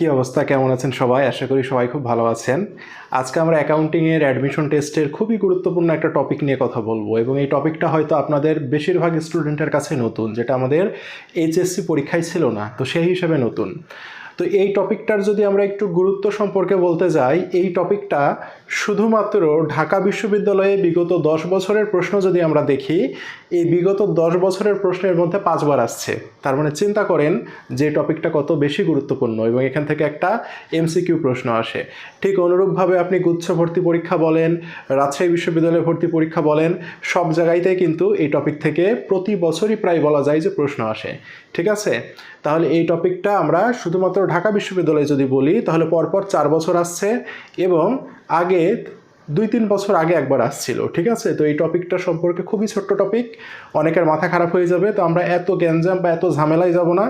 কি অবস্থা? কেমন আছেন সবাই? আশা করি সবাই খুব ভালো আছেন। আজকে আমরা অ্যাকাউন্টিংয়ের অ্যাডমিশন টেস্টের খুবই গুরুত্বপূর্ণ একটা টপিক নিয়ে কথা বলব এবং এই টপিকটা হয়তো আপনাদের বেশিরভাগ স্টুডেন্টের কাছে নতুন, যেটা আমাদের এইচএসসি পরীক্ষায় ছিল না, তো সেই হিসেবে নতুন। তো এই টপিকটার যদি আমরা একটু গুরুত্ব সম্পর্কে বলতে যাই, এই টপিকটা শুধুমাত্র ঢাকা বিশ্ববিদ্যালয়ে বিগত দশ বছরের প্রশ্ন যদি আমরা দেখি, এই বিগত দশ বছরের প্রশ্নের মধ্যে পাঁচবার আসছে। তার মানে চিন্তা করেন যে টপিকটা কত বেশি গুরুত্বপূর্ণ এবং এখান থেকে একটা এমসিকিউ প্রশ্ন আসে। ঠিক অনুরূপভাবে আপনি গুচ্ছ ভর্তি পরীক্ষা বলেন, রাজশাহী বিশ্ববিদ্যালয়ে ভর্তি পরীক্ষা বলেন, সব জায়গাতেই কিন্তু এই টপিক থেকে প্রতি বছরই প্রায় বলা যায় যে প্রশ্ন আসে। ঠিক আছে? তাহলে এই টপিকটা আমরা শুধুমাত্র ঢাকা বিশ্ববিদ্যালয়ে যদি বলি, তাহলে পরপর চার বছর আসছে এবং আগে দুই তিন বছর আগে একবার আসছিল, ঠিক আছে? তো এই টপিকটা সম্পর্কে খুবই ছোট্ট টপিক। অনেকের মাথা খারাপ হয়ে যাবে, তো আমরা এত গ্যাঞ্জাম বা এত ঝামেলায় যাব না।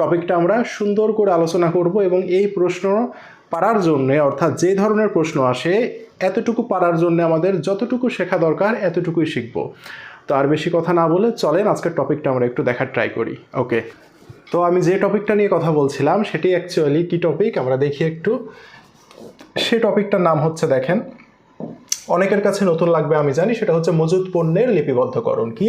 টপিকটা আমরা সুন্দর করে আলোচনা করব এবং এই প্রশ্ন পারার জন্যে, অর্থাৎ যে ধরনের প্রশ্ন আসে, এতটুকু পারার জন্য আমাদের যতটুকু শেখা দরকার, এতটুকুই শিখব। তো আর বেশি কথা না বলে চলেন, আজকের টপিকটা আমরা একটু দেখার ট্রাই করি। ওকে তো আমি যে টপিকটা নিয়ে কথা বলছিলাম, সেটি অ্যাকচুয়ালি কি টপিক আমরা দেখি একটু। সে টপিকটার নাম হচ্ছে দেখেন, অনেকের কাছে নতুন লাগবে আমি জানি, সেটা হচ্ছে মজুত পণ্যের লিপিবদ্ধকরণ। কি?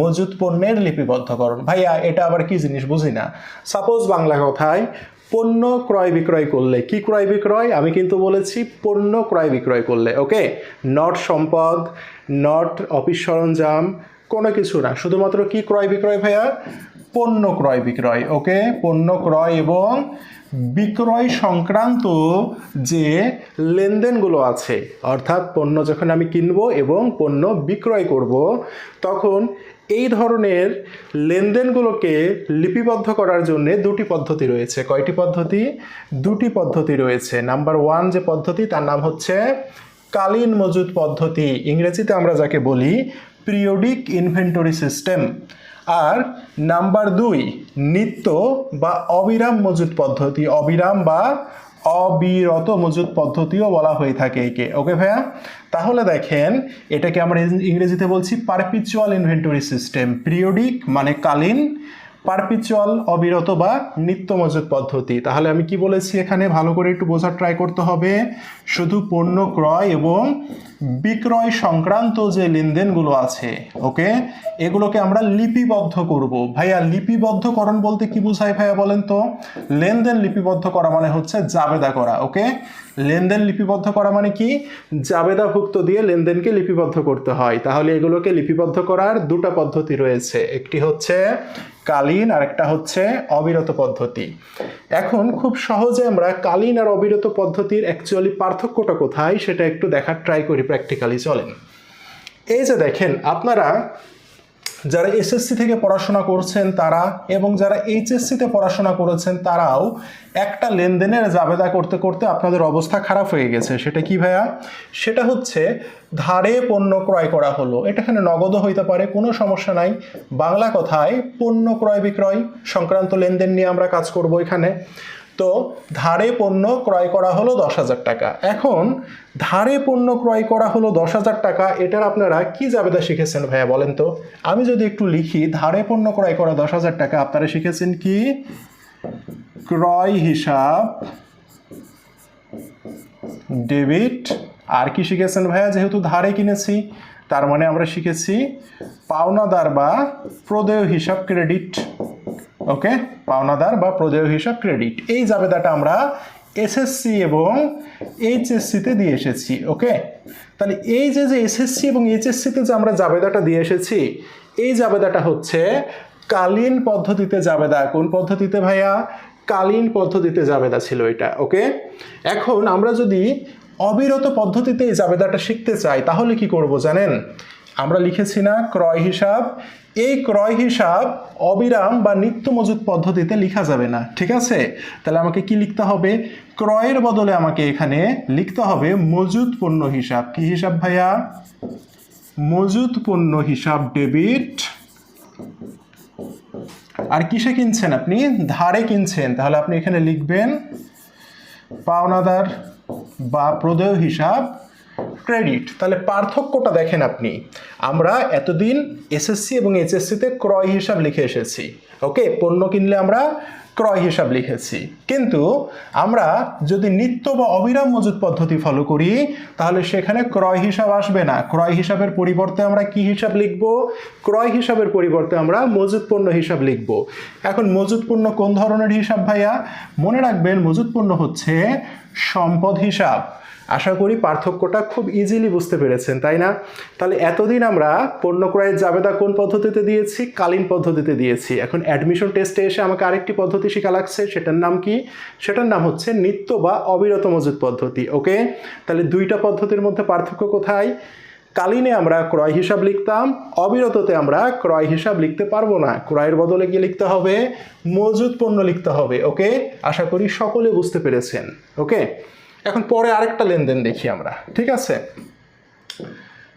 মজুত পণ্যের লিপিবদ্ধকরণ। ভাইয়া, এটা আবার কি জিনিস বুঝি না। সাপোজ বাংলা কথায়, পণ্য ক্রয় বিক্রয় করলে কি ক্রয় বিক্রয়? আমি কিন্তু বলেছি পণ্য ক্রয় বিক্রয় করলে ওকে নট সম্পদ নট অফিস সরঞ্জাম কোনো কিছু না। শুধুমাত্র কি ক্রয় বিক্রয় ভাইয়া? পণ্য ক্রয় বিক্রয়, ওকে? পণ্য ক্রয় এবং বিক্রয় সংক্রান্ত যে লেনদেনগুলো আছে, অর্থাৎ পণ্য যখন আমি কিনবো এবং পণ্য বিক্রয় করব, তখন এই ধরনের লেনদেনগুলোকে লিপিবদ্ধ করার জন্য দুটি পদ্ধতি রয়েছে। কয়টি পদ্ধতি? দুটি পদ্ধতি রয়েছে। নাম্বার ওয়ান যে পদ্ধতি, তার নাম হচ্ছে কালীন মজুদ পদ্ধতি। ইংরেজিতে আমরা যাকে বলি, পিরিয়ডিক ইনভেন্টরি সিস্টেম। আর নাম্বার দুই, নিত্য বা অবিরাম মজুদ পদ্ধতি। অবিরাম বা অবিরত মজুদ পদ্ধতিও বলা হয়ে থাকে একে। ওকে ভাইয়া? তাহলে দেখেন, এটাকে আমরা ইংরেজিতে বলছি পারপিচুয়াল ইনভেন্টরি সিস্টেম পিরিয়ডিক মানে কালীন পারপিচুয়াল, অবিরত বা নিত্য মজুদ পদ্ধতি। তাহলে আমি কি বলেছি এখানে? ভালো করে একটু বোঝার ট্রাই করতে হবে। শুধু পণ্য ক্রয় এবং বিক্রয় সংক্রান্ত যে লেনদেনগুলো আছে, ওকে? এগুলোকে আমরা লিপিবদ্ধ করব। ভাইয়া, লিপিবদ্ধকরণ বলতে কি বোঝায় ভাইয়া বলেন তো? লেনদেন লিপিবদ্ধ করা মানে হচ্ছে জাবেদা করা, ওকে? লেনদেন লিপিবদ্ধ করা মানে কি? জাবেদাভুক্ত দিয়ে লেনদেনকে লিপিবদ্ধ করতে হয়। তাহলে এগুলোকে লিপিবদ্ধ করার দুটো পদ্ধতি রয়েছে। একটি হচ্ছে কালীন আর একটা হচ্ছে অবিরত পদ্ধতি। এখন খুব সহজে আমরা কালীন আর অবিরত পদ্ধতির অ্যাকচুয়ালি পার্থক্যটা কোথায়, সেটা একটু দেখার ট্রাই করি প্র্যাকটিক্যালি চলেন। এই যে দেখেন, আপনারা যারা এসএসসি থেকে পড়াশোনা করছেন তারা এবং যারা এইচএসসিতে পড়াশোনা করেছেন তারাও একটা লেনদেনের জাবেদা করতে করতে আপনাদের অবস্থা খারাপ হয়ে গেছে। সেটা কি ভাইয়া? সেটা হচ্ছে ধারে পণ্য ক্রয় করা হলো। এটা এখানে নগদও হইতে পারে, কোনো সমস্যা নাই। বাংলা কথায় পণ্য ক্রয় বিক্রয় সংক্রান্ত লেনদেন নিয়ে আমরা কাজ করব এখানে। তো ধারে পণ্য ক্রয় করা হলো দশ হাজার টাকা। এখন ধারে পণ্য ক্রয় করা হলো দশ হাজার টাকা, এটার আপনারা কি জাবেদা শিখেছেন ভাইয়া বলেন তো? আমি যদি একটু লিখি, ধারে পণ্য ক্রয় করা দশ হাজার টাকা, আপনারা শিখেছেন কি? ক্রয় হিসাব, ডেবিট, আর কি শিখেছেন ভাইয়া? যেহেতু ধারে কিনেছি, তার মানে আমরা শিখেছি পাওনাদার বা প্রদেয় হিসাব ক্রেডিট। ওকে পাওনাদার বা প্রদেয় হিসাব ক্রেডিট এই জাবেদাটা আমরা এসএসসি এবং এইচএসসিতে দিয়ে এসেছি ওকে তাহলে এই যে যে এসএসসি এবং এইচএসসিতে যে আমরা জাবেদাটা দিয়ে এসেছি, এই জাবেদাটা হচ্ছে কালীন পদ্ধতিতে জাবেদা। কোন পদ্ধতিতে ভাইয়া? কালীন পদ্ধতিতে জাবেদা ছিল এটা ওকে এখন আমরা যদি অবিরত পদ্ধতিতে এই জাবেদাটা শিখতে চাই, তাহলে কি করব জানেন? আমরা লিখেছি না, ক্রয় হিসাব। এই ক্রয় হিসাব অবিরাম বা নিত্য মজুদ পদ্ধতিতে লেখা যাবে না, ঠিক আছে? তাহলে আমাকে কি লিখতে হবে? ক্রয়ের বদলে আমাকে এখানে লিখতে হবে মজুদ পণ্য হিসাব। কি হিসাব ভাইয়া? মজুদ পণ্য হিসাব, ডেবিট। আর কিসে কিনছেন আপনি? ধারে কিনছেন। তাহলে আপনি এখানে লিখবেন পাওনাদার বা প্রদেয় হিসাব ক্রেডিট তাহলে পার্থক্যটা দেখেন আপনি। আমরা এতদিন এসএসসি এবং এইচএসসিতে ক্রয় হিসাব লিখে এসেছি। ওকে পণ্য কিনলে আমরা ক্রয় হিসাব লিখেছি। কিন্তু আমরা যদি নিত্য বা অবিরাম মজুদ পদ্ধতি ফলো করি, তাহলে সেখানে ক্রয় হিসাব আসবে না। ক্রয় হিসাবের পরিবর্তে আমরা কি হিসাব লিখব? ক্রয় হিসাবের পরিবর্তে আমরা মজুদ পণ্য হিসাব লিখব। এখন মজুদ পণ্য কোন ধরনের হিসাব ভাইয়া? মনে রাখবেন মজুদ পণ্য হচ্ছে সম্পদ হিসাব। আশা করি পার্থক্যটা খুব ইজিলি বুঝতে পেরেছেন, তাই না? তাহলে এতদিন আমরা পণ্য ক্রয়ের জাবেদা কোন পদ্ধতিতে দিয়েছি? কালীন পদ্ধতিতে দিয়েছি। এখন অ্যাডমিশন টেস্টে এসে আমাকে আরেকটি পদ্ধতি শেখা লাগছে, সেটার নাম কি? সেটার নাম হচ্ছে নিত্য বা অবিরত মজুদ পদ্ধতি, ওকে? তাহলে দুইটা পদ্ধতির মধ্যে পার্থক্য কোথায়? কালীনে আমরা ক্রয় হিসাব লিখতাম, অবিরততে আমরা ক্রয় হিসাব লিখতে পারব না। ক্রয়ের বদলে কি লিখতে হবে মজুদ পণ্য লিখতে হবে, ওকে? আশা করি সকলে বুঝতে পেরেছেন, ওকে? এখন পরে আরেকটা লেনদেন দেখি আমরা, ঠিক আছে?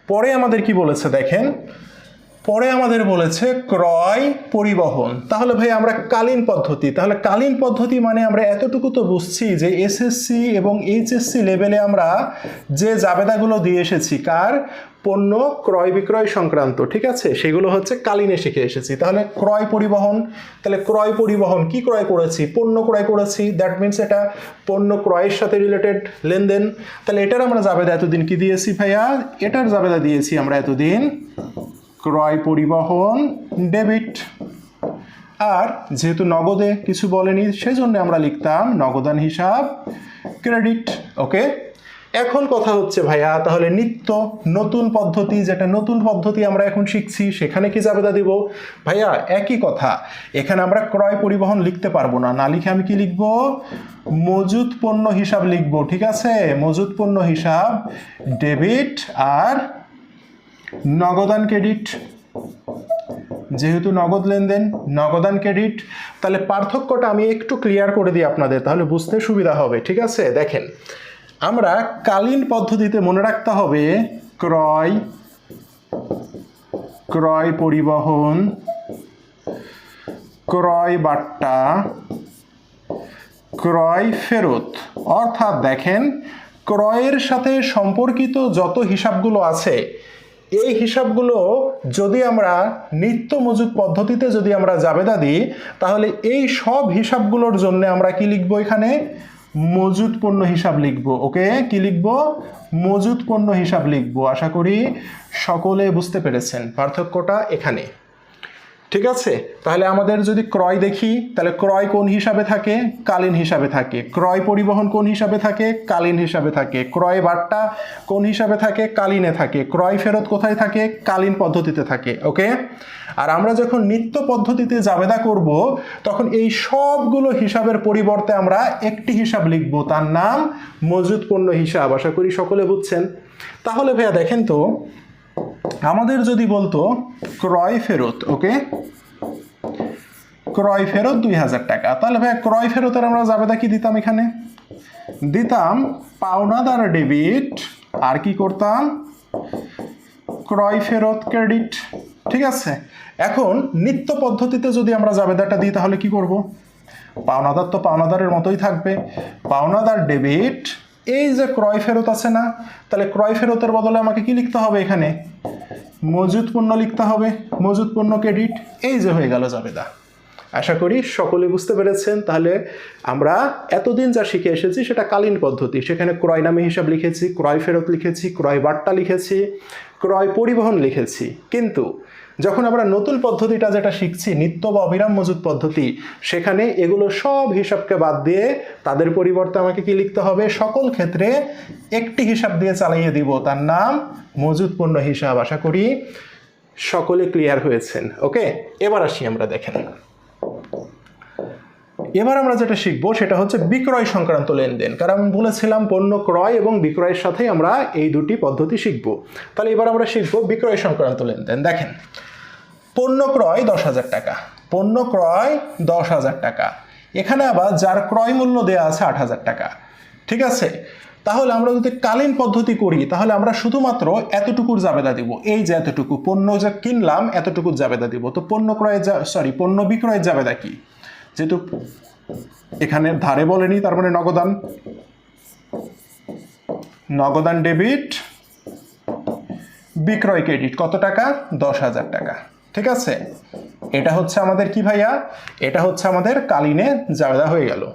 পরে আমাদের কি বলেছে দেখেন? পরে আমাদের বলেছে ক্রয় পরিবহন। তাহলে ভাই আমরা কালীন পদ্ধতি, তাহলে কালীন পদ্ধতি মানে আমরা এতটুকু তো বুঝছি যে এসএসসি এবং এইচএসসি লেভেলে আমরা যে জাবেদাগুলো দিয়ে এসেছি, কার? পণ্য ক্রয় বিক্রয় সংক্রান্ত, ঠিক আছে? সেগুলো হচ্ছে কালীনে শিখে এসেছি। তাহলে ক্রয় পরিবহন, তাহলে ক্রয় পরিবহন কি ক্রয় করেছি? পণ্য ক্রয় করেছি দ্যাট মিনস এটা পণ্য ক্রয়ের সাথে রিলেটেড লেনদেন। তাহলে এটার আমরা জাবেদা এতদিন কি দিয়েছি ভাইয়া? এটার জাবেদা দিয়েছি আমরা এতদিন ক্রয় পরিবহন ডেবিট আর যেহেতু নগদে কিছু বলেনি, সেজন্য আমরা লিখতাম নগদান হিসাব ক্রেডিট ওকে এখন কথা হচ্ছে, ভাইয়া, তাহলে নিত্য নতুন পদ্ধতি, যেটা নতুন পদ্ধতি আমরা এখন শিখছি, সেখানে কি জাবেদা দিব? ভাইয়া, একই কথা। এখানে আমরা ক্রয় পরিবহন লিখতে পারব না। না লিখে আমি কি লিখব? মজুদ পণ্য হিসাব লিখব, ঠিক আছে? মজুদ পণ্য হিসাব, ডেবিট আর নগদান ক্রেডিট। যেহেতু নগদ লেনদেন নগদান ক্রেডিট। তাহলে পার্থক্যটা আমি একটু ক্লিয়ার করে দিই আপনাদের, তাহলে বুঝতে সুবিধা হবে, ঠিক আছে? দেখেন আমরা কালীন পদ্ধতিতে মনে রাখতে হবে ক্রয় ক্রয় পরিবহন, ক্রয় বাট্টা, ক্রয় ফেরত। অর্থাৎ দেখেন, ক্রয়ের সাথে সম্পর্কিত যত হিসাবগুলো আছে, এই হিসাবগুলো যদি আমরা নিত্য মজুদ পদ্ধতিতে যদি আমরা জাবেদা দিই, তাহলে এই সব হিসাবগুলোর জন্য আমরা কি লিখব এখানে? মজুদ পণ্য হিসাব লিখব, ওকে? কি লিখব? মজুদ পণ্য হিসাব লিখব। আশা করি সকলে বুঝতে পেরেছেন পার্থক্যটা এখানে। ঠিক আছে? তাহলে আমাদের যদি ক্রয় দেখি, তাহলে ক্রয় কোন হিসাবে থাকে? কালীন হিসাবে থাকে। ক্রয় পরিবহন কোন হিসাবে থাকে? কালীন হিসাবে থাকে। ক্রয় বার্তা কোন হিসাবে থাকে? কালীনে থাকে। ক্রয় ফেরত কোথায় থাকে? কালীন পদ্ধতিতে থাকে ওকে আর আমরা যখন নিত্য পদ্ধতিতে জাবেদা করব, তখন এই সবগুলো হিসাবের পরিবর্তে আমরা একটি হিসাব লিখব। তার নাম মজুদ পণ্য হিসাব। আশা করি সকলে বুঝছেন। তাহলে ভাইয়া দেখেন তো আমাদের যদি বলতো, ক্রয় ফেরত, ওকে? ক্রয় ফেরত দুই হাজার টাকা। তাহলে ভাই ক্রয় ফেরতের আমরা জাবেদা কি দিতাম এখানে? দিতাম পাওনাদার ডেবিট, আর কি করতাম? ক্রয় ফেরত ক্রেডিট, ঠিক আছে? এখন নিত্য পদ্ধতিতে যদি আমরা জাবেদাটা দিই, তাহলে কি করব? পাওনাদার তো পাওনাদারের মতোই থাকবে। পাওনাদার ডেবিট এই যে ক্রয় ফেরত আছে না, তাহলে ক্রয় ফেরতের বদলে আমাকে কি লিখতে হবে এখানে? মজুদ পণ্য লিখতে হবে মজুদ পণ্য ক্রেডিট, এই যে হয়ে গেল জাবেদা। আশা করি সকলে বুঝতে পেরেছেন, তাহলে আমরা এতদিন যা শিখে এসেছি সেটা কালীন পদ্ধতি। সেখানে ক্রয় নামে হিসাব লিখেছি, ক্রয় ফেরত লিখেছি, ক্রয় বার্তা লিখেছি, ক্রয় পরিবহন লিখেছি। কিন্তু যখন আমরা নতুন পদ্ধতিটা যেটা শিখছি, নিত্য বা অবিরাম মজুদ পদ্ধতি, সেখানে এগুলো সব হিসাবকে বাদ দিয়ে তাদের পরিবর্তে আমাকে কি লিখতে হবে? সকল ক্ষেত্রে একটি হিসাব দিয়ে চালাইয়ে দিব। তার নাম মজুদ পণ্য হিসাব। আশা করি সকলে ক্লিয়ার হয়েছেন। ওকে এবার আসি আমরা দেখেন এবার আমরা যেটা শিখব সেটা হচ্ছে বিক্রয় সংক্রান্ত লেনদেন। কারণ আমি বলেছিলাম পণ্য ক্রয় এবং বিক্রয়ের সাথেই আমরা এই দুটি পদ্ধতি শিখব। তাহলে এবার আমরা শিখব বিক্রয় সংক্রান্ত লেনদেন। দেখেন, পণ্য ক্রয় দশ হাজার টাকা, পণ্য ক্রয় দশ হাজার টাকা। এখানে আবার যার ক্রয় মূল্য দেওয়া আছে আট হাজার টাকা। ঠিক আছে? তাহলে আমরা যদি কালীন পদ্ধতি করি, তাহলে আমরা শুধুমাত্র এতটুকুর জাবেদা দিব। এই যে এতটুকু, পণ্য যা কিনলাম এতটুকুর জাবেদা দিব। তো পণ্য ক্রয়ের সরি পণ্য বিক্রয়ের জাবেদা কি? যেহেতু এখানে ধারে বলেনি, তার মানে নগদান। নগদান ডেবিট বিক্রয় ক্রেডিট কত টাকা? দশ হাজার টাকা। ঠিক আছে? এটা হচ্ছে আমাদের কি ভাইয়া? এটা হচ্ছে আমাদের কালিনে জাবেদা হয়ে গেল।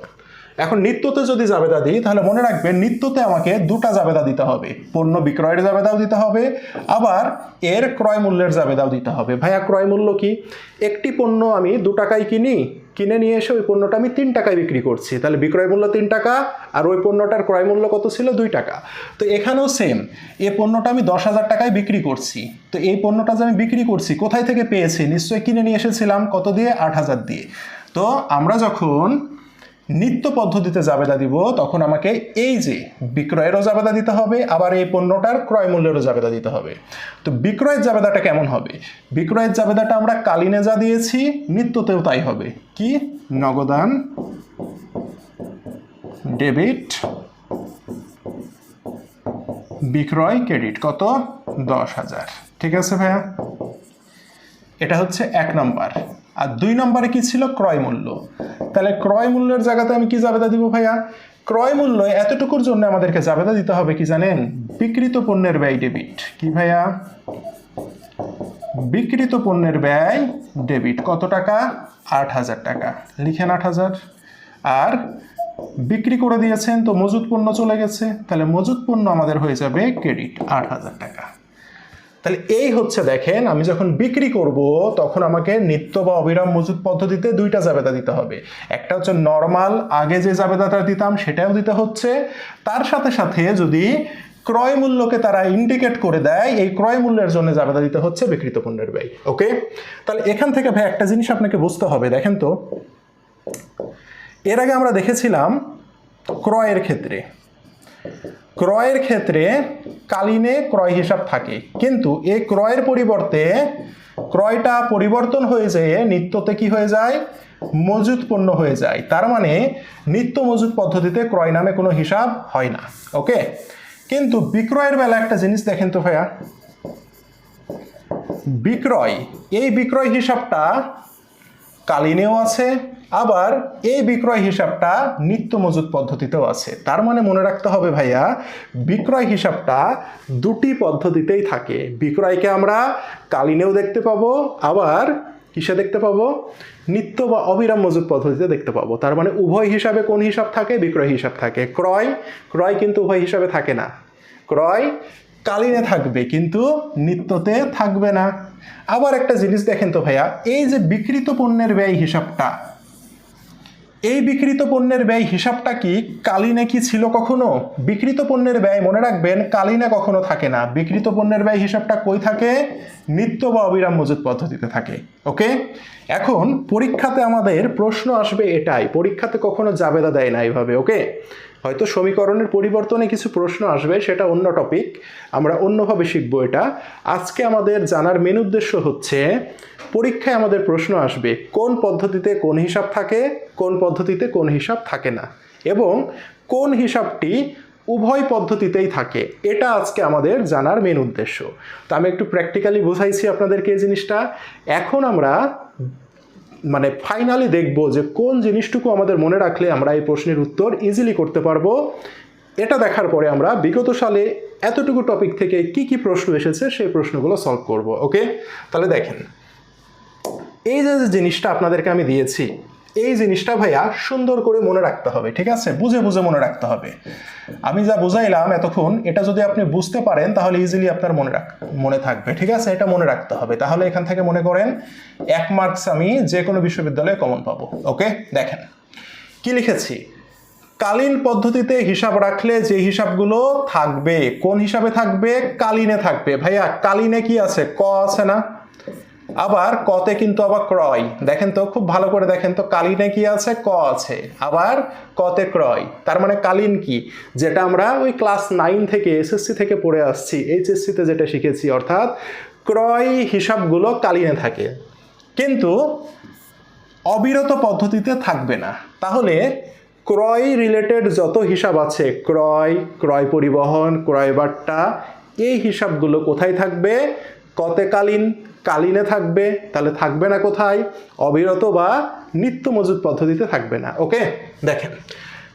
এখন নিত্যতে যদি জাবেদা দিই, তাহলে মনে রাখবেন নিত্যতে আমাকে দুটা জাবেদা দিতে হবে। পণ্য বিক্রয়ের জাবেদাও দিতে হবে, আবার এর ক্রয় মূল্যের জাবেদাও দিতে হবে। ভাইয়া, ক্রয় মূল্য কি? একটি পণ্য আমি দু টাকায় কিনি কিনে নিয়ে এসে ওই পণ্যটা আমি তিন টাকায় বিক্রি করছি। তাহলে বিক্রয় মূল্য তিন টাকা আর ওই পণ্যটার ক্রয় মূল্য কত ছিল? দুই টাকা। তো এখানেও সেম এই পণ্যটা আমি দশ হাজার টাকায় বিক্রি করছি। তো এই পণ্যটা যে আমি বিক্রি করছি, কোথায় থেকে পেয়েছি? নিশ্চয়ই কিনে নিয়ে এসেছিলাম কত দিয়ে? আট হাজার দিয়ে। তো আমরা যখন নিত্য পদ্ধতিতে জাবেদা দিব, তখন আমাকে এই যে বিক্রয়েরও জাবেদা দিতে হবে, আবার এই পণ্যটার ক্রয় মূল্যেরও জাবেদা দিতে হবে। তো বিক্রয়ের জাবেদাটা কেমন হবে? বিক্রয়ের জাবেদাটা আমরা কালিনে যা দিয়েছি, নিত্যতেও তাই হবে। কি? নগদান, ডেবিট, বিক্রয় ক্রেডিট। কত? দশ হাজার। ঠিক আছে ভাইয়া? এটা হচ্ছে এক নম্বর। আর দুই নম্বরে কি ছিল? ক্রয় মূল্য। তাহলে ক্রয় মূল্যের জায়গাতে আমি কি জাবেদা দিব ভাইয়া? ক্রয় মূল্য এতটুকুর জন্য আমাদেরকে জাবেদা দিতে হবে কি জানেন? বিকৃত পণ্যের ব্যয় ডেবিট। কি ভাইয়া? বিকৃত পণ্যের ব্যয় ডেবিট। কত টাকা? আট হাজার টাকা। লিখেন আট হাজার। আর বিক্রি করে দিয়েছেন তো মজুত পণ্য চলে গেছে। তাহলে মজুত পণ্য আমাদের হয়ে যাবে ক্রেডিট। আট হাজার টাকা। তাহলে এই হচ্ছে দেখেন, আমি যখন বিক্রি করব, তখন আমাকে নিত্য বা অবিরাম মজুদ পদ্ধতিতে দুইটা জাবেদা দিতে হবে। একটা হচ্ছে নর্মাল আগে যে জাবেদাটা দিতাম, সেটাও দিতে হচ্ছে। তার সাথে সাথে যদি ক্রয় মূল্যকে তারা ইন্ডিকেট করে দেয়, এই ক্রয় মূল্যের জন্য জাবেদা দিতে হচ্ছে বিকৃত পণ্যের ব্যয়। ওকে তাহলে এখান থেকে ভাই একটা জিনিস আপনাকে বুঝতে হবে, দেখেন তো। এর আগে আমরা দেখেছিলাম ক্রয়ের ক্ষেত্রে। ক্রয়ের ক্ষেত্রে কালীনে ক্রয় হিসাব থাকে। কিন্তু এই ক্রয়ের পরিবর্তে ক্রয়টা পরিবর্তন হয়ে যেয়ে নিত্যতে কি হয়ে যায়? মজুত পণ্য হয়ে যায়। তার মানে নিত্য মজুত পদ্ধতিতে ক্রয় নামে কোনো হিসাব হয় না। ওকে? কিন্তু বিক্রয়ের বেলা একটা জিনিস দেখেন তো ভাইয়া। বিক্রয়, এই বিক্রয় হিসাবটা কালীনেও আছে আবার এই বিক্রয় হিসাবটা নিত্য মজুত পদ্ধতিতেও আছে। তার মানে মনে রাখতে হবে ভাইয়া, বিক্রয় হিসাবটা দুটি পদ্ধতিতেই থাকে। বিক্রয়কে আমরা কালীনেও দেখতে পাবো, আবার কিসে দেখতে পাবো? নিত্য বা অবিরাম মজুত পদ্ধতিতে দেখতে পাবো। তার মানে উভয় হিসাবে কোন হিসাব থাকে? বিক্রয় হিসাব থাকে। ক্রয় ক্রয় কিন্তু উভয় হিসাবে থাকে না। ক্রয় কালীনে থাকবে, কিন্তু নিত্যতে থাকবে না। আবার একটা জিনিস দেখেন তো ভাইয়া, এই যে বিকৃত পণ্যের ব্যয় হিসাবটা এই বিকৃত পণ্যের ব্যয় হিসাবটা কি কালিনে কি ছিল কখনো? বিকৃত পণ্যের ব্যয় মনে রাখবেন, কালিনে কখনো থাকে না। বিকৃত পণ্যের ব্যয় হিসাবটা কই থাকে? নিত্য বা অবিরাম মজুদ পদ্ধতিতে থাকে, ওকে? এখন পরীক্ষাতে আমাদের প্রশ্ন আসবে এটাই। পরীক্ষাতে কখনো জাবেদা দেয় না এইভাবে, ওকে? হয়তো সমীকরণের পরিবর্তনে কিছু প্রশ্ন আসবে, সেটা অন্য টপিক আমরা অন্যভাবে শিখব এটা। আজকে আমাদের জানার মেন উদ্দেশ্য হচ্ছে, পরীক্ষায় আমাদের প্রশ্ন আসবে, কোন পদ্ধতিতে কোন হিসাব থাকে, কোন পদ্ধতিতে কোন হিসাব থাকে না? এবং কোন হিসাবটি উভয় পদ্ধতিতেই থাকে? এটা আজকে আমাদের জানার মেন উদ্দেশ্য। তো আমি একটু প্র্যাকটিক্যালি বোঝাইছি আপনাদেরকে এই জিনিসটা। এখন আমরা মানে ফাইনালি দেখব যে কোন জিনিসটুকু আমাদের মনে রাখলে আমরা এই প্রশ্নের উত্তর ইজিলি করতে পারব। এটা দেখার পরে আমরা বিগত সালে এতটুকু টপিক থেকে কি কি প্রশ্ন এসেছে সেই প্রশ্নগুলো সলভ করব ওকে তাহলে দেখেন, এই যে জিনিসটা আপনাদেরকে আমি দিয়েছি এই জিনিসটা ভাইয়া সুন্দর করে মনে রাখতে হবে, ঠিক আছে? বুঝে বুঝে মনে রাখতে হবে। আমি যা বুঝাইলাম এতক্ষণ, এটা যদি আপনি বুঝতে পারেন, তাহলে ইজিলি আপনার মনে রাখ, মনে থাকবে, ঠিক আছে? এটা মনে রাখতে হবে। তাহলে এখান থেকে মনে করেন, এক মার্কস আমি যে কোনো বিশ্ববিদ্যালয়ে কমন পাবো ওকে দেখেন, কি লিখেছি? কালীন পদ্ধতিতে হিসাব রাখলে যে হিসাবগুলো থাকবে, কোন হিসাবে থাকবে? কালীনে থাকবে। ভাইয়া, কালীনে কি আছে? ক আছে না? আবার কতে কিন্তু আবার ক্রয়। দেখেন তো, খুব ভালো করে দেখেন তো, কালীনে কি আছে? ক আছে। আবার কতে ক্রয়। তার মানে কালীন কি? যেটা আমরা ওই ক্লাস নাইন থেকে এসএসসি থেকে পড়ে আসছি, এইচএসসিতে যেটা শিখেছি, অর্থাৎ ক্রয় হিসাবগুলো কালীনে থাকে। কিন্তু অবিরত পদ্ধতিতে থাকবে না। তাহলে ক্রয় রিলেটেড যত হিসাব আছে, ক্রয় ক্রয় পরিবহন, ক্রয় বার্তা এই হিসাবগুলো কোথায় থাকবে? কতে কালীন থাকবে, তাহলে থাকবে না কোথায়? অবিরত বা নিত্য মজুদ পদ্ধতিতে থাকবে না ওকে দেখেন,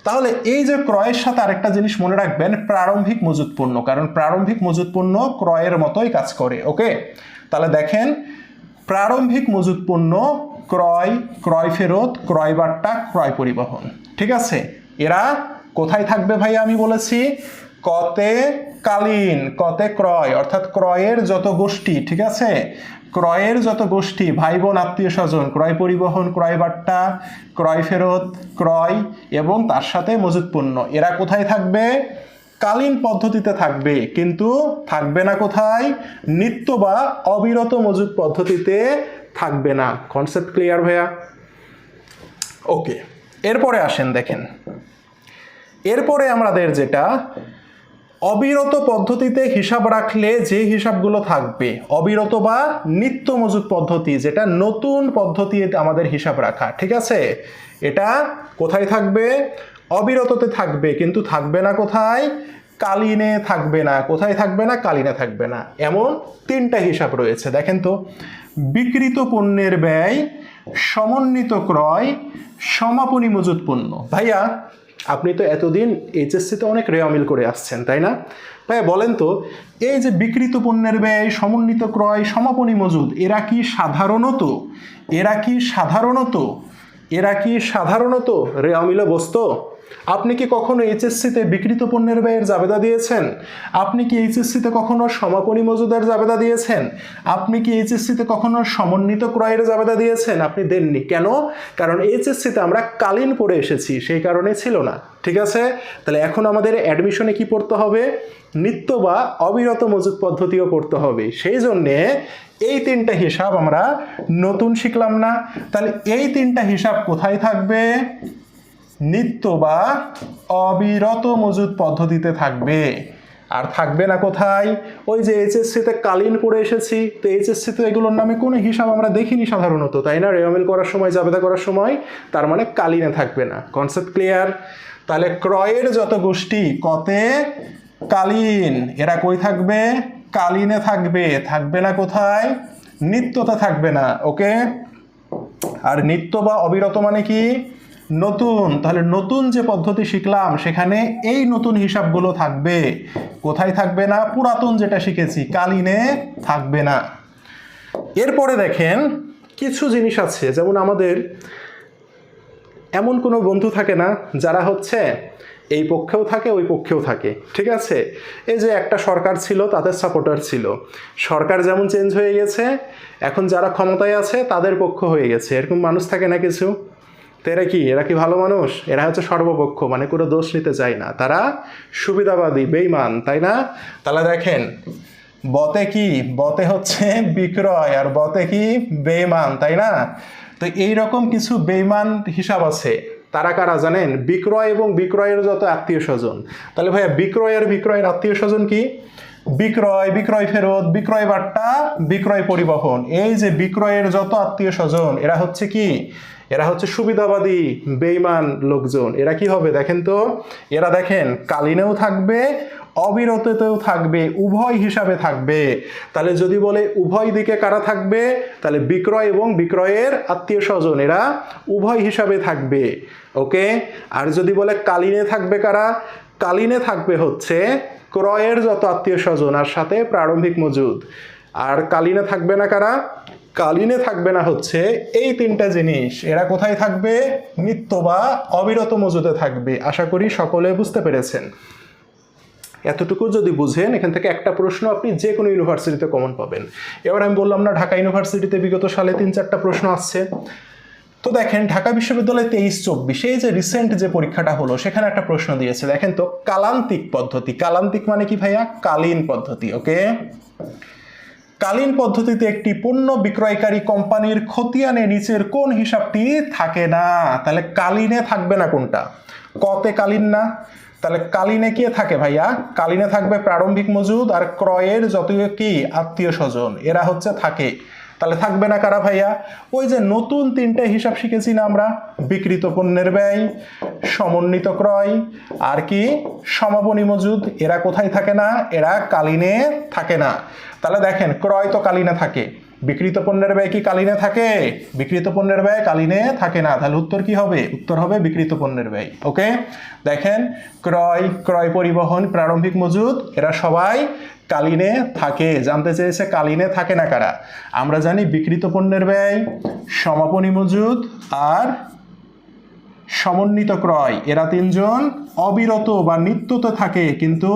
তাহলে এই যে ক্রয়ের সাথে আরেকটা জিনিস মনে রাখবেন, প্রারম্ভিক মজুদ পণ্য, কারণ প্রারম্ভিক মজুদ পণ্য ক্রয়ের মতোই কাজ করে ওকে তাহলে দেখেন, প্রারম্ভিক মজুত পণ্য ক্রয় ক্রয় ফেরত, ক্রয় বার্তা, ক্রয় পরিবহন, ঠিক আছে? এরা কোথায় থাকবে ভাই আমি বলেছি? কতে কালীন, কতে ক্রয়, অর্থাৎ ক্রয়ের যত গোষ্ঠী, ঠিক আছে? ক্রয়ের যত গোষ্ঠী ভাই বোন আত্মীয় স্বজন ক্রয় পরিবহন, ক্রয় বার্তা ক্রয় ফেরত, ক্রয় এবং তার সাথে মজুত পণ্য, এরা কোথায় থাকবে? কালীন পদ্ধতিতে থাকবে, কিন্তু থাকবে না কোথায়? নিত্য বা অবিরত মজুদ পদ্ধতিতে থাকবে না। কনসেপ্ট ক্লিয়ার ভাইয়া? ওকে এরপরে আসেন, দেখেন। এরপরে আমাদের যেটা অবিরত পদ্ধতিতে হিসাব রাখলে যে হিসাবগুলো থাকবে, অবিরত বা নিত্য মজুদ পদ্ধতি, যেটা নতুন পদ্ধতি আমাদের হিসাব রাখা, ঠিক আছে? এটা কোথায় থাকবে? অবিরততে থাকবে, কিন্তু থাকবে না কোথায়? কালিনে থাকবে না। কোথায় থাকবে না? কালিনে থাকবে না। এমন তিনটা হিসাব রয়েছে। দেখেন তো, বিকৃত পণ্যের ব্যয়, সমন্বিত ক্রয়, সমাপনী মজুদ পণ্য। ভাইয়া আপনি তো এতদিন এইচএসসিতে অনেক রেয়ামিল করে আসছেন, তাই না? ভাইয়া, বলেন তো, এই যে বিকৃত পণ্যের ব্যয়, সমন্বিত ক্রয়, সমাপনী মজুদ, এরা কি সাধারণত, এরা কি সাধারণত, এরা কি সাধারণত রেয়ামিলে বসতো? আপনি কি কখনো এইচএসসিতে বিকৃত পণ্যের ব্যয়ের জাবেদা দিয়েছেন? আপনি কি এইচএসসিতে কখনো সমাপনী মজুদার জাবেদা দিয়েছেন? আপনি কি এইচএসসিতে কখনো সমন্বিত ক্রয়ের জাবেদা দিয়েছেন? আপনি দেননি। কেন? কারণ এইচএসসিতে আমরা কালীন পড়ে এসেছি, সেই কারণে ছিল না। ঠিক আছে? তাহলে এখন আমাদের অ্যাডমিশনে কি পড়তে হবে? নিত্য বা অবিরত মজুদ পদ্ধতিও পড়তে হবে। সেই জন্যে এই তিনটা হিসাব আমরা নতুন শিখলাম না। তাহলে এই তিনটা হিসাব কোথায় থাকবে? নিত্য বা অবিরত মজুদ পদ্ধতিতে থাকবে। আর থাকবে না কোথায়? ওই যে এইচএসসিতে কালীন পড়ে এসেছি, তো এইচএসসিতে এগুলোর নামে কোনো হিসাব আমরা দেখিনি সাধারণত, তাই না? রেওয়ামিল করার সময়, জাবেদা করার সময়, তার মানে কালীনে থাকবে না। কনসেপ্ট ক্লিয়ার তাহলে ক্রয়ের যত গোষ্ঠী, কতে কালীন, এরা কই থাকবে? কালীনে থাকবে। থাকবে না কোথায়? নিত্যতা থাকবে না, ওকে? আর নিত্য বা অবিরত মানে কি? নতুন, তাহলে নতুন যে পদ্ধতি শিখলাম, সেখানে এই নতুন হিসাবগুলো থাকবে। কোথায় থাকবে না? পুরাতন যেটা শিখেছি, কালীনে থাকবে না। এরপরে দেখেন, কিছু জিনিস আছে, যেমন আমাদের এমন কোনো বন্ধু থাকে না, যারা হচ্ছে এই পক্ষেও থাকে, ওই পক্ষেও থাকে, ঠিক আছে? এই যে একটা সরকার ছিল তাদের সাপোর্টার ছিল। সরকার যেমন চেঞ্জ হয়ে গেছে, এখন যারা ক্ষমতায় আছে, তাদের পক্ষ হয়ে গেছে। এরকম মানুষ থাকে না কিছু? তো এরা কি? এরা কি ভালো মানুষ? এরা হচ্ছে সর্বপক্ষ মানে কোনো দোষ নিতে চায় না। তারা সুবিধাবাদী বেইমান তাই না? তাহলে দেখেন, বতে কি? বতে হচ্ছে বিক্রয় আর বতে কি? বেইমান তাই না? তো এই রকম কিছু বেইমান হিসাব আছে। তারা কারা জানেন? বিক্রয় এবং বিক্রয়ের যত আত্মীয় স্বজন। তাহলে ভাইয়া, বিক্রয় আর বিক্রয়ের আত্মীয় স্বজন কি? বিক্রয় বিক্রয় ফেরত, বিক্রয় বার্তা, বিক্রয় পরিবহন। এই যে বিক্রয়ের যত আত্মীয় স্বজন, এরা হচ্ছে কি? এরা হচ্ছে সুবিধাবাদী বেইমান লোকজন। এরা কি হবে দেখেন তো? এরা দেখেন কালীনেও থাকবে, অবিরততেও থাকবে, উভয় হিসাবে থাকবে। তাহলে যদি বলে উভয় দিকে কারা থাকবে? তাহলে বিক্রয় এবং বিক্রয়ের আত্মীয় স্বজন এরা উভয় হিসাবে থাকবে। ওকে? আর যদি বলে কালীনে থাকবে কারা? কালীনে থাকবে হচ্ছে ক্রয়ের যত আত্মীয় স্বজন আর সাথে প্রারম্ভিক মজুদ। আর কালীনে থাকবে না কারা? কালীনে থাকবে না হচ্ছে এই তিনটা জিনিস। এরা কোথায় থাকবে? নিত্য বা অবিরত মজুদে থাকবে। আশা করি সকলে বুঝতে পেরেছেন। এতটুকু যদি বুঝেন, এখান থেকে একটা প্রশ্ন আপনি যে কোনো ইউনিভার্সিটিতে কমন পাবেন। এবার আমি বললাম না, ঢাকা ইউনিভার্সিটিতে বিগত সালে তিন চারটা প্রশ্ন আসছে। তো দেখেন, ঢাকা বিশ্ববিদ্যালয় তেইশ চব্বিশ, এই যে রিসেন্ট যে পরীক্ষাটা হলো, সেখানে একটা প্রশ্ন দিয়েছে। দেখেন তো, কালান্তিক পদ্ধতি। কালান্তিক মানে কি ভাইয়া? কালীন পদ্ধতি ওকে কালীন পদ্ধতিতে একটি পণ্য বিক্রয়কারী কোম্পানির খতিয়ানে নিচের কোন হিসাবটি থাকে না? তাহলে কালীনে থাকবে না কোনটা? কতে কালীন না। তাহলে কালীনে কে থাকে ভাইয়া? কালীনে থাকবে প্রারম্ভিক মজুদ আর ক্রয়ের যত কি? আত্মীয় স্বজন। এরা হচ্ছে থাকে তাহলে থাকবে না কারা ভাইয়া? ওই যে নতুন তিনটে হিসাব শিখেছি না আমরা, বিকৃত পণ্যের ব্যয়, সমন্বিত ক্রয়, আর কি? সমাপনী মজুদ, এরা কোথায় থাকে না? এরা কালীনে থাকে না। তাহলে দেখেন, ক্রয় তো কালীনে থাকে। বিকৃত পণ্যের ব্যয় কি কালীনে থাকে? বিকৃত পণ্যের ব্যয় কালীনে থাকে না। তাহলে উত্তর কি হবে? উত্তর হবে বিকৃত পণ্যের ব্যয়। ওকে? দেখেন, ক্রয় ক্রয় পরিবহন, প্রারম্ভিক মজুদ, এরা সবাই কালিনে থাকে, জানতে চেয়েছে কালিনে থাকে না কারা? আমরা জানি বিকৃত পণ্যের ব্যয়, সমাপনী মজুদ আর সমন্বিত ক্রয়। এরা তিনজন অবিরত বা নিত্যতে থাকে, কিন্তু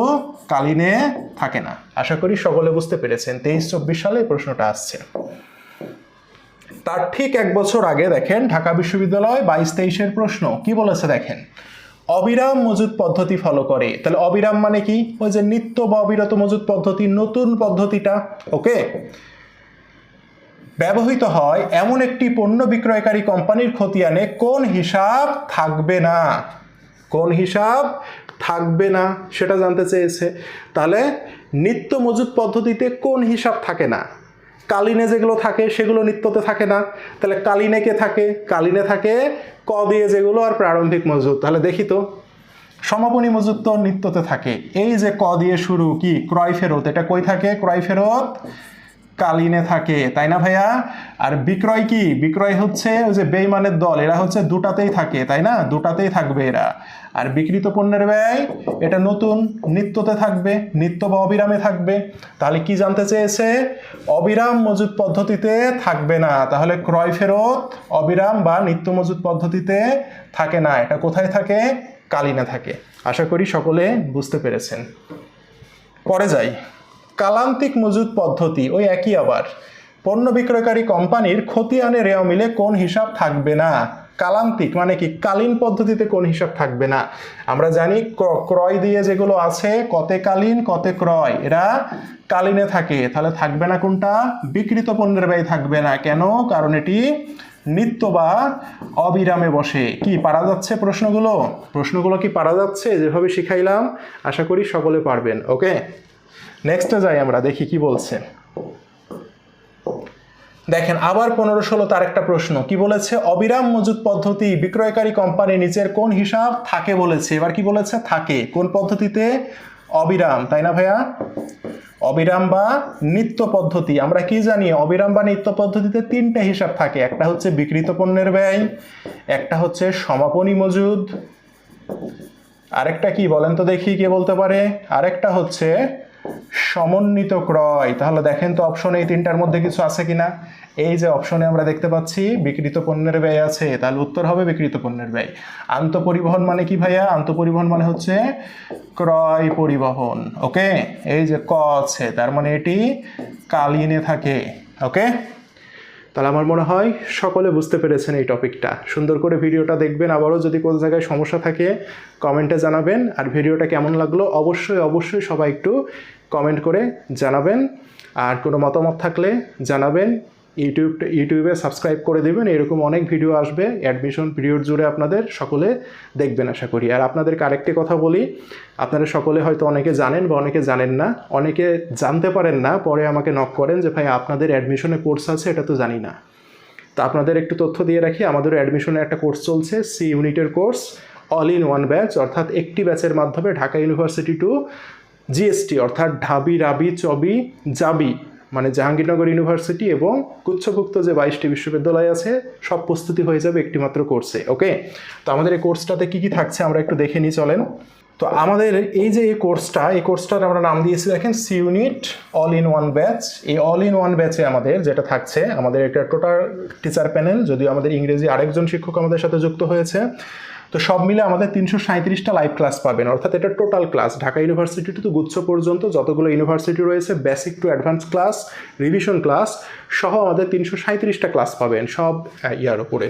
কালিনে থাকে না। আশা করি সকলে বুঝতে পেরেছেন। তেইশ চব্বিশ সালে প্রশ্নটা আসছে। তার ঠিক এক বছর আগে দেখেন ঢাকা বিশ্ববিদ্যালয় বাইশ তেইশের প্রশ্ন। কি বলেছে দেখেন? অবিরাম মজুদ পদ্ধতি ফলো করে। তাহলে অবিরাম মানে কি? ওই যে নিত্য বা অবিরত মজুদ পদ্ধতি, নতুন পদ্ধতিটা, ওকে? ব্যবহৃত হয় এমন একটি পণ্য বিক্রয়কারী কোম্পানির খতিয়ানে, কোন হিসাব থাকবে না? কোন হিসাব থাকবে না? সেটা জানতে চেয়েছে। তাহলে নিত্য মজুদ পদ্ধতিতে কোন হিসাব থাকে না? কালিনে যেগুলো থাকে, সেগুলো নিত্যতে থাকে না। তাহলে কালিনে কে থাকে? কালিনে থাকে ক দিয়ে যেগুলো আর প্রারম্ভিক মজুদ। তাহলে দেখি তো, সমাপনী মজুদ তো নিত্যতে থাকে। এই যে ক দিয়ে শুরু, কি? ক্রয় ফেরত। এটা কই থাকে? ক্রয় ফেরত কালিনে থাকে, তাই না ভাইয়া? আর বিক্রয় কি? বিক্রয় হচ্ছে ওই যে বেইমানের দল, এরা হচ্ছে দুটাতেই থাকে, তাই না? দুটাতেই থাকবে এরা। আর বিকৃত পণ্যের ব্যয়, এটা নতুন, নিত্যতে থাকবে, নিত্য বা অবিরামে থাকবে। তাহলে কি জানতে চেয়েছে? অবিরাম মজুদ পদ্ধতিতে থাকবে না। তাহলে ক্রয় ফেরত, অবিরাম বা নিত্য মজুদ পদ্ধতিতে থাকে না। এটা কোথায় থাকে? কালিনে থাকে। আশা করি সকলে বুঝতে পেরেছেন। পরে যাই। কালান্তিক মজুদ পদ্ধতি, ওই একই আবার। পণ্য বিক্রয়কারী কোম্পানির খতিয়ানে রেও মিলে কোন হিসাব থাকবে না? কালান্তিক মানে কি? কালীন পদ্ধতিতে কোন হিসাব থাকবে না? আমরা জানি ক্র- ক্রয় দিয়ে যেগুলো আছে, কতে কালীন, কতে ক্রয়, এরা কালীনে থাকে। তাহলে থাকবে না কোনটা? বিকৃত পণ্যের ব্যয় থাকবে না। কেন? কারণ এটি নিত্য বা অবিরামে বসে। কি, পারা যাচ্ছে প্রশ্নগুলো? প্রশ্নগুলো কি পারা যাচ্ছে? যেভাবে শিখাইলাম, আশা করি সকলে পারবেন। ওকে? নেক্সটে যাই আমরা, দেখি কি বলছে। দেখেন, আবার পনেরো ষোলো তার একটা প্রশ্ন, কি বলেছে? অবিরাম মজুদ পদ্ধতি বিক্রয়কারী কোম্পানি নিচের কোন হিসাব থাকে বলেছে? এবার কি বলেছে? থাকে। কোন পদ্ধতিতে? অবিরাম, তাই না ভাইয়া? অবিরাম বা নিত্য পদ্ধতি। আমরা কি জানি? অবিরাম বা নিত্য পদ্ধতিতে তিনটা হিসাব থাকে। একটা হচ্ছে বিকৃত পণ্যের ব্যয়, একটা হচ্ছে সমাপনী মজুদ। আরেকটা কি বলেন তো দেখি কে বলতে পারে? আরেকটা হচ্ছে সমন্বিত ক্রয়। তাহলে দেখেন তো অপশন এই তিনটার মধ্যে কিছু আছে কিনা। এই যে অপশনে আমরা দেখতে পাচ্ছি, বিকৃত পণ্যের ব্যয় আছে, তাহলে উত্তর হবে বিকৃত পণ্যের ব্যয়। আন্তঃপরিবহন মানে কি ভাইয়া? আন্তঃপরিবহন মানে হচ্ছে ক্রয় পরিবহন, ওকে? এই যে ক আছে, তার মানে এটি কালিনে থাকে, ওকে? তাহলে আমার মনে হয় সকলে বুঝতে পেরেছেন এই টপিকটা। সুন্দর করে ভিডিওটা দেখবেন, আবারও যদি কোনো জায়গায় সমস্যা থাকে, কমেন্টে জানাবেন। আর ভিডিওটা কেমন লাগল? অবশ্যই অবশ্যই সবাই একটু কমেন্ট করে জানাবেন। আর কোনো মতামত থাকলে জানাবেন। ইউটিউব, ইউটিউবে সাবস্ক্রাইব করে দেবেন। এরকম অনেক ভিডিও আসবে। অ্যাডমিশন পিরিয়ড জুড়ে আপনাদের সকলে দেখবেন আশা করি। আর আপনাদেরকে আরেকটি কথা বলি, আপনারা সকলে হয়তো অনেকে জানেন বা অনেকে জানেন না, অনেকে জানতে পারেন না, পরে আমাকে নক করেন যে, ভাই, আপনাদের অ্যাডমিশনে কোর্স আছে, এটা তো জানি না। তো আপনাদের একটু তথ্য দিয়ে রাখি, আমাদের অ্যাডমিশনের একটা কোর্স চলছে, সি ইউনিটের course, all in one batch, অর্থাৎ একটি ব্যাচের মাধ্যমে ঢাকা ইউনিভার্সিটি টু জিএসটি, অর্থাৎ ঢাবি, রাবি, চবি, জাবি মানে জাহাঙ্গীরনগর ইউনিভার্সিটি এবং গুচ্ছভুক্ত যে বাইশটি বিশ্ববিদ্যালয় আছে, সব প্রস্তুতি হয়ে যাবে একটিমাত্র কোর্সে ওকে তো আমাদের এই কোর্সটাতে কী কী থাকছে আমরা একটু দেখে নিই, চলেন। তো আমাদের এই যে এই কোর্সটা এই কোর্সটার আমরা নাম দিয়েছি, দেখেন C unit all in one batch এই অল ইন ওয়ান ব্যাচে আমাদের যেটা থাকছে, আমাদের একটা টোটাল টিচার প্যানেল যদিও আমাদের ইংরেজি আরেকজন শিক্ষক আমাদের সাথে যুক্ত হয়েছে। তো সব মিলে আমাদের তিনশো সাঁত্রিশটা লাইভ ক্লাস পাবেন। অর্থাৎ এটা total class Dhaka university to গুচ্ছ পর্যন্ত যতগুলো ইউনিভার্সিটি রয়েছে basic to advance class revision class সহ আমাদের তিনশো সাঁত্রিশটা ক্লাস পাবেন সব ইয়ার উপরে।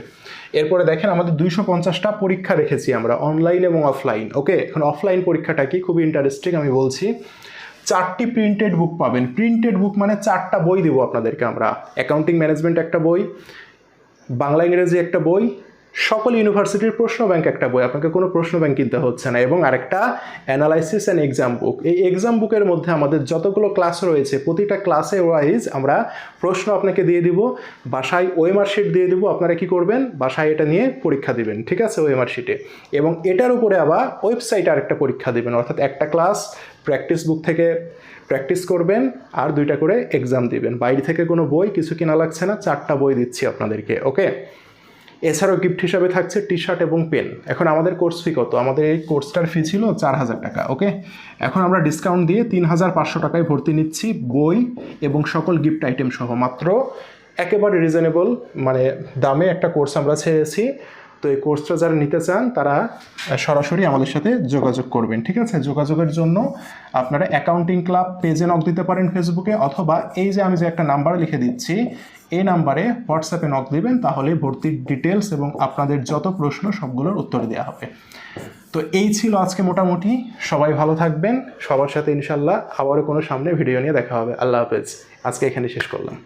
এরপরে দেখেন আমাদের দুইশো পঞ্চাশটা পরীক্ষা রেখেছি আমরা অনলাইন এবং অফলাইন ওকে, এখন অফলাইন পরীক্ষাটা কি? খুবই ইন্টারেস্টিং আমি বলছি। চারটি প্রিন্টেড বুক পাবেন। প্রিন্টেড বুক মানে চারটা বই দেবো আপনাদেরকে আমরা। অ্যাকাউন্টিং ম্যানেজমেন্ট একটা বই, বাংলা ইংরেজি একটা বই সকল ইউনিভার্সিটির প্রশ্ন ব্যাংক একটা বই, আপনাকে কোনো প্রশ্ন ব্যাংক কিনতে হচ্ছে না। এবং আরেকটা অ্যানালাইসিস অ্যান্ড এক্সাম বুক এই এক্সাম বুকের মধ্যে আমাদের যতগুলো ক্লাস রয়েছে, প্রতিটা ক্লাসে ওয়াইজ আমরা প্রশ্ন আপনাকে দিয়ে দিব, বাসায় ওএমআর শিট দিয়ে দিব, আপনারা কি করবেন? বাসায় এটা নিয়ে পরীক্ষা দিবেন, ঠিক আছে? ওএমআর শিটে এবং এটার উপরে আবার ওয়েবসাইটে আরেকটা পরীক্ষা দিবেন, অর্থাৎ একটা ক্লাস প্র্যাকটিস বুক থেকে প্র্যাকটিস করবেন, আর দুইটা করে এক্সাম দিবেন। বাইরে থেকে কোনো বই, কিছু কেনা লাগছে না, চারটা বই দিচ্ছি আপনাদেরকে ওকে এছাড়াও গিফট হিসাবে থাকছে টি শার্ট এবং পেন এখন আমাদের কোর্স ফি কত? আমাদের এই কোর্সটার ফি ছিল চার হাজার টাকা ওকে এখন আমরা ডিসকাউন্ট দিয়ে তিন হাজার পাঁচশো টাকায় ভর্তি নিচ্ছি বই এবং সকল গিফট আইটেম সহ। মাত্র একেবারে রিজনেবল মানে দামে একটা কোর্স আমরা ছেড়েছি। তো এই কোর্সটা যারা নিতে চান, তারা সরাসরি আমাদের সাথে যোগাযোগ করবেন, ঠিক আছে? যোগাযোগের জন্য আপনারা অ্যাকাউন্টিং ক্লাব পেজে নক দিতে পারেন ফেসবুকে অথবা এই যে আমি যে একটা নাম্বার লিখে দিচ্ছি এই নাম্বারে হোয়াটসঅ্যাপে নক দিবেন, তাহলে ভর্তির ডিটেলস এবং আপনাদের যত প্রশ্ন সবগুলোর উত্তর দেওয়া হবে। তো এই ছিল আজকে মোটামুটি। সবাই ভালো থাকবেন। সবার সাথে ইনশাল্লাহ আবারও কোনো সামনে ভিডিও নিয়ে দেখা হবে। আল্লাহ হাফেজ। আজকে এখানে শেষ করলাম।